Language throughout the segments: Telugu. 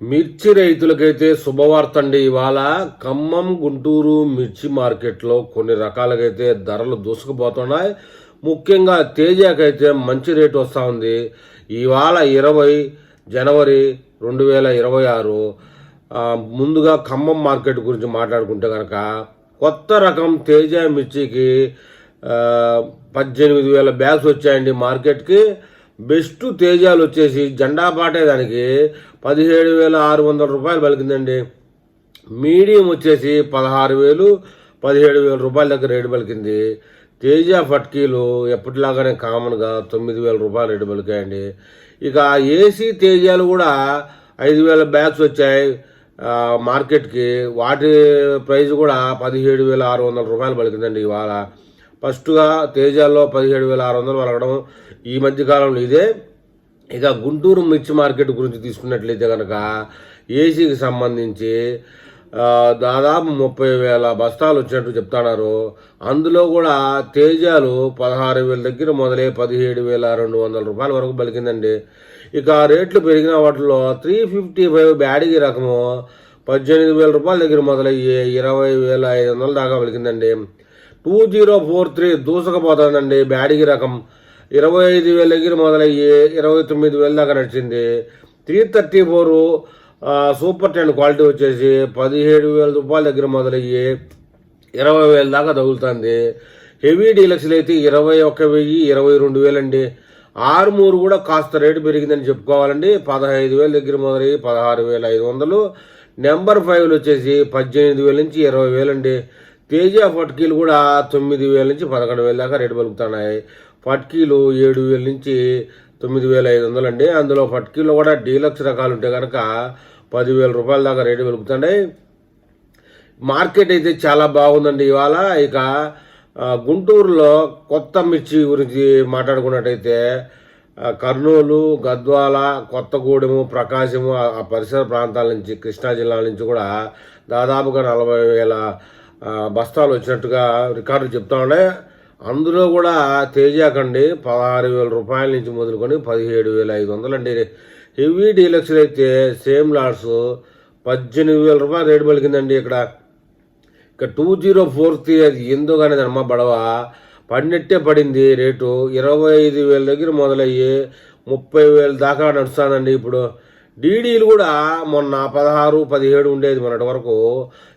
మిర్చి రైతులకైతే శుభవార్త అండి ఇవాళ ఖమ్మం గుంటూరు మిర్చి మార్కెట్లో కొన్ని రకాలకైతే ధరలు దూసుకుపోతున్నాయి. ముఖ్యంగా తేజాకైతే మంచి రేటు వస్తూ ఉంది. ఇవాళ ఇరవై జనవరి రెండు వేల ఇరవై ఆరు. ముందుగా ఖమ్మం మార్కెట్ గురించి మాట్లాడుకుంటే కనుక కొత్త రకం తేజ మిర్చికి పద్దెనిమిది వేల బ్యాగ్స్ వచ్చాయండి మార్కెట్కి. బెస్ట్ తేజాలు వచ్చేసి జెండా పాటే దానికి పదిహేడు వేల ఆరు వందల రూపాయలు పలికిందండి. మీడియం వచ్చేసి పదహారు వేలు పదిహేడు వేల రూపాయల దగ్గర రేటు పలికింది. తేజ ఫట్కీలు ఎప్పటిలాగానే కామన్గా తొమ్మిది వేల రూపాయలు రేటు పలికాయండి. ఇక ఏసీ తేజాలు కూడా ఐదు వేల బ్యాగ్స్ వచ్చాయి. మార్కెట్కి వాటి ప్రైస్ కూడా పదిహేడు వేల ఆరు వందల రూపాయలు పలికిందండి ఇవాళ. ఫస్ట్గా తేజాల్లో పదిహేడు వేల ఆరు వందలు పలకడం ఈ మధ్యకాలంలో ఇదే. ఇక గుంటూరు మిర్చి మార్కెట్ గురించి తీసుకున్నట్లయితే కనుక ఏసీకి సంబంధించి దాదాపు ముప్పై వేల బస్తాలు వచ్చినట్టు చెప్తున్నారు. అందులో కూడా తేజాలు పదహారు వేల దగ్గర మొదలై పదిహేడు వేల రెండు వందల రూపాయల వరకు పలికిందండి. ఇక రేట్లు పెరిగిన వాటిలో త్రీ ఫిఫ్టీ ఫైవ్ బ్యాడిగి రకము పద్దెనిమిది వేల రూపాయల దగ్గర మొదలయ్యి ఇరవై వేల ఐదు వందల దాకా పలికిందండి. టూ జీరో ఫోర్ త్రీ దూసకపోతుందండి బ్యాడిగి రకం. ఇరవై ఐదు వేల దగ్గర మొదలయ్యి ఇరవై తొమ్మిది వేల దాకా నడిచింది. Three thirty four super ten quality వచ్చేసి పదిహేడు వేల రూపాయల దగ్గర మొదలయ్యి ఇరవై వేల దాకా తగులుతుంది. హెవీ డీలక్స్లు అయితే ఇరవై ఒక్క వెయ్యి ఇరవై రెండు వేలండి. ఆరుమూరు కూడా కాస్త రేటు పెరిగిందని చెప్పుకోవాలండి. పదహైదు వేల దగ్గర మొదలయ్యి పదహారు వేల ఐదు వందలు. నెంబర్ ఫైవ్లు వచ్చేసి పద్దెనిమిది వేల నుంచి ఇరవై వేలండి. తేజ పట్కీలు కూడా తొమ్మిది వేల నుంచి పదకొండు వేల దాకా రేటు పలుకుతున్నాయి. పట్కీలు ఏడు వేల నుంచి తొమ్మిది వేల ఐదు వందలు అండి. అందులో ఫట్కీలో కూడా డీలక్స్ రకాలు ఉంటే కనుక పదివేల రూపాయల దాకా రేటు పలుకుతున్నాయి. మార్కెట్ అయితే చాలా బాగుందండి ఇవాళ. ఇక గుంటూరులో కొత్త మిర్చి గురించి మాట్లాడుకున్నట్టయితే కర్నూలు గద్వాల కొత్తగూడెము ప్రకాశము ఆ పరిసర ప్రాంతాల నుంచి కృష్ణా జిల్లా నుంచి కూడా దాదాపుగా నలభై వేల బస్తాలు వచ్చినట్టుగా రికార్డులు చెప్తా ఉండే. అందులో కూడా తేజాకండి పదహారు వేల రూపాయల నుంచి మొదలుకొని పదిహేడు వేల ఐదు వందలండి హెవీ డీలక్స్లు అయితే సేమ్ లాడ్స్ పద్దెనిమిది వేల రూపాయలు రేటు పలికిందండి ఇక్కడ. ఇక టూ జీరో ఫోర్ త్రీ అది ఏందో కానీ అమ్మ బడవ. పడినట్టే పడింది రేటు. ఇరవై ఐదు వేల దగ్గర మొదలయ్యి ముప్పై వేల దాకా నడుస్తానండి ఇప్పుడు. డీడీలు కూడా మొన్న పదహారు పదిహేడు ఉండేది మొన్నటి వరకు.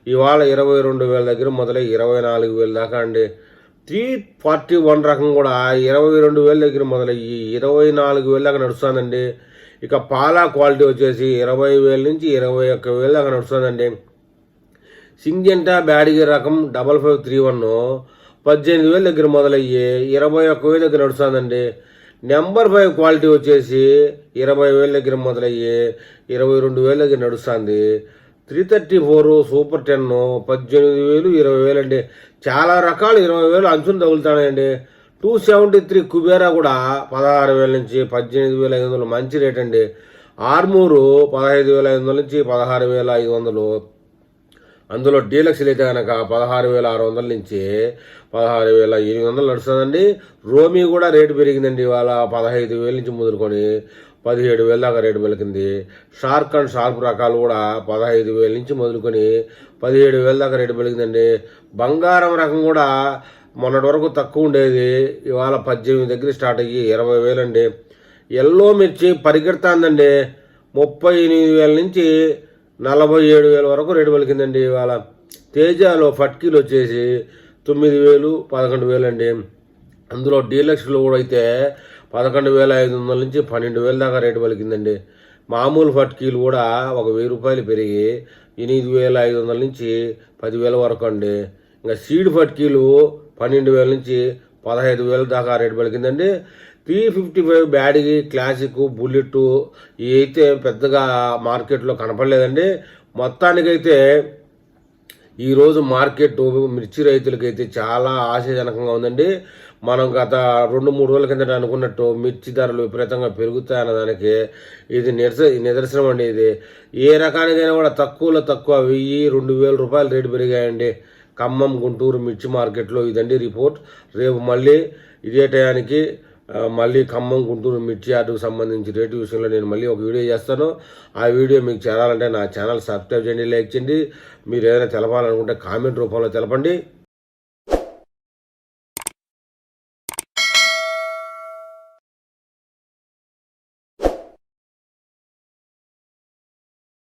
ఇవాళ ఇరవై రెండు వేల దగ్గర మొదలై ఇరవై నాలుగు వేల దాకా అండి. త్రీ ఫార్టీ వన్ రకం కూడా ఇరవై రెండు వేల దగ్గర మొదలయ్యి ఇరవై నాలుగు వేల దాకా నడుస్తుందండి. ఇక పాలా క్వాలిటీ వచ్చేసి ఇరవై వేల నుంచి ఇరవై ఒక్క వేల దాకా నడుస్తుందండి. సింజెంటా బ్యాడిగి రకం డబల్ ఫైవ్ త్రీ వన్ పద్దెనిమిది వేల దగ్గర మొదలయ్యి ఇరవై ఒక్క వేల దగ్గర నడుస్తుందండి. నెంబర్ ఫైవ్ క్వాలిటీ వచ్చేసి ఇరవై వేల దగ్గర మొదలయ్యి ఇరవై రెండు వేల దగ్గర నడుస్తుంది. Three thirty four super ten పద్దెనిమిది వేలు ఇరవై వేలు అండి. చాలా రకాలు ఇరవై వేలు అంచులు తగులుతున్నాయండి టూ సెవెంటీ త్రీ కుబేరా కూడా పదహారు వేల నుంచి పద్దెనిమిది వేల ఐదు వందలు మంచి రేట్ అండి. ఆర్మూరు పదహైదు వేల ఐదు వందల నుంచి పదహారు వేల ఐదు వందలు. అందులో డీలక్స్లు అయితే కనుక పదహారు వేల ఆరు వందల నుంచి పదహారు వేల ఎనిమిది వందలు నడుస్తుందండి. రోమీ కూడా రేటు పెరిగిందండి. ఇవాళ పదహైదు వేల నుంచి మొదలుకొని పదిహేడు వేల దాకా రేటు పెరిగింది షార్క్ అండ్ షార్ప్ రకాలు కూడా పదహైదు వేల నుంచి మొదలుకొని పదిహేడు వేల దాకా రేటు పెరిగిందండి బంగారం రకం కూడా మొన్నటి వరకు తక్కువ ఉండేది. ఇవాళ పద్దెనిమిది దగ్గర స్టార్ట్ అయ్యి ఇరవై వేలండి. ఎల్లో మిర్చి పరిగెడుతుందండి. ముప్పై ఎనిమిది వేల నుంచి నలభై ఏడు వేల వరకు రేటు పలికిందండి ఇవాళ. తేజాలో ఫట్కీలు వచ్చేసి తొమ్మిది వేలు పదకొండు వేలు అండి అందులో డీలక్స్లో కూడా అయితే పదకొండు వేల ఐదు వందల నుంచి పన్నెండు వేల దాకా రేటు పలికిందండి. మామూలు ఫట్కీలు కూడా ఒక వెయ్యి రూపాయలు పెరిగి ఎనిమిది వేల ఐదు వందల నుంచి పదివేల వరకు అండి. ఇంకా సీడ్ ఫట్కీలు పన్నెండు వేల నుంచి పదహైదు వేల దాకా రేటు పలికిందండి. త్రీ ఫిఫ్టీ ఫైవ్ బ్యాడ్కి క్లాసిక్ బుల్లెట్ ఇవైతే అయితే పెద్దగా మార్కెట్లో కనపడలేదండి. మొత్తానికైతే ఈరోజు మార్కెట్ మిర్చి రైతులకైతే చాలా ఆశాజనకంగా ఉందండి. మనం గత రెండు మూడు రోజుల కిందట అనుకున్నట్టు మిర్చి ధరలు విపరీతంగా పెరుగుతాయన్న దానికి ఇది నిరస నిదర్శనం అండి ఇది. ఏ రకానికైనా కూడా తక్కువలో తక్కువ వెయ్యి రెండు వేల రూపాయలు రేటు పెరిగాయండి. ఖమ్మం గుంటూరు మిర్చి మార్కెట్లో ఇదండి రిపోర్ట్. రేపు మళ్ళీ ఇదే టయానికి మళ్ళీ ఖమ్మం గుంటూరు మిర్చియార్డుకు సంబంధించి రేటు విషయంలో నేను మళ్ళీ ఒక వీడియో చేస్తాను. ఆ వీడియో మీకు చేరాలంటే నా ఛానల్ సబ్స్క్రైబ్ చేయండి లైక్ చేయండి. మీరు ఏదైనా తెలపాలనుకుంటే కామెంట్ రూపంలో తెలపండి.